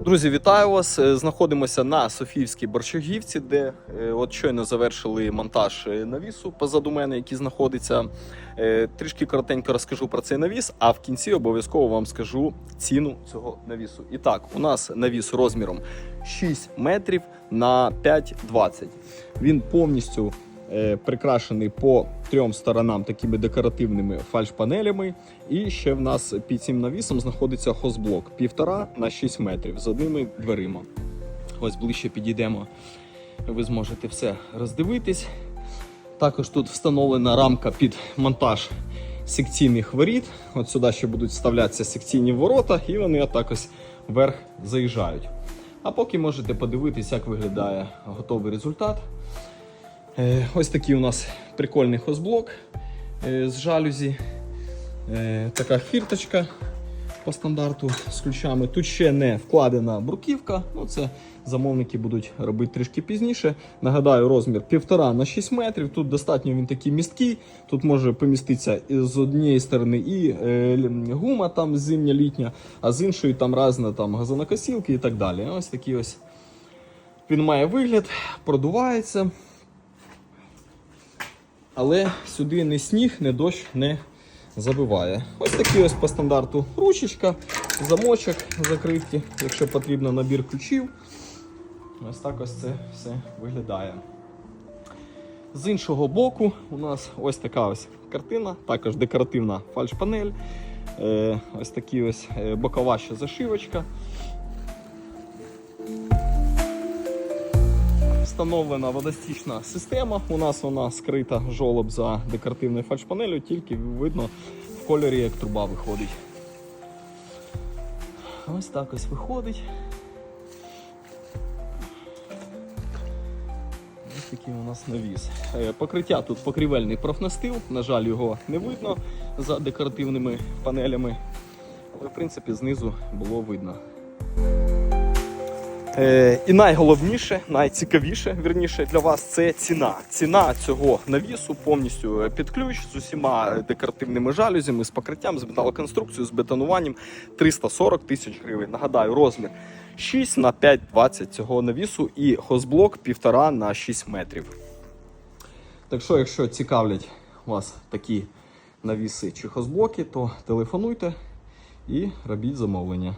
Друзі, вітаю вас! Е, Знаходимося на Софіївській Борщагівці, де е, от щойно завершили монтаж е, навісу позаду мене, який знаходиться. Трішки коротенько розкажу про цей навіс, а в кінці обов'язково вам скажу ціну цього навісу. І так, у нас навіс розміром 6 метрів на 5,20. Він повністю прикрашений по трьом сторонам такими декоративними фальш-панелями. І ще в нас під цим навісом знаходиться хозблок 1,5 на 6 метрів з одними дверима. Ось ближче підійдемо. Ви зможете все роздивитись. Також тут встановлена рамка під монтаж секційних воріт. От сюди ще будуть вставлятися секційні ворота, і вони отак вверх заїжджають. А поки можете подивитись, як виглядає готовий результат. Е, Ось такий у нас прикольний хозблок е, з жалюзі. Е, Така фірточка по стандарту з ключами. Тут ще не вкладена бруківка. Ну, це замовники будуть робити трішки пізніше. Нагадаю, розмір 1,5 на 6 метрів. Тут достатньо він такий місткий. Тут може поміститися з однієї сторони і гума там зимня літня, а з іншої там різна там газонокосілки і так далі. Ось такий ось він має вигляд, продувається. Але сюди не сніг, не дощ не забиває. Ось такий ось по стандарту ручечка, замочок закритки, якщо потрібно набір ключів. Ось так ось це все виглядає. З іншого боку у нас ось така ось картина, також декоративна фальш-панель. Е, ось такі ось е, бокова ще зашивочка. Встановлена водостічна система. У нас вона скрита жолоб за декоративною фальшпанелью, тільки видно в кольорі, як труба виходить. Ось так ось виходить. Ось такий у нас навіс. Е, Покриття тут покрівельний профнастил, на жаль, його не видно за декоративними панелями, але в принципі знизу було видно. Е, і найголовніше, найцікавіше вірніше для вас це ціна. Ціна цього навісу повністю е, під ключ з усіма декоративними жалюзями, з покриттям, з металоконструкцією, з бетонуванням 340 тисяч гривень. Нагадаю, розмір 6 на 5,20 цього навісу і хозблок 1,5 на 6 метрів. Так що, якщо цікавлять вас такі навіси чи хозблоки, то телефонуйте і робіть замовлення.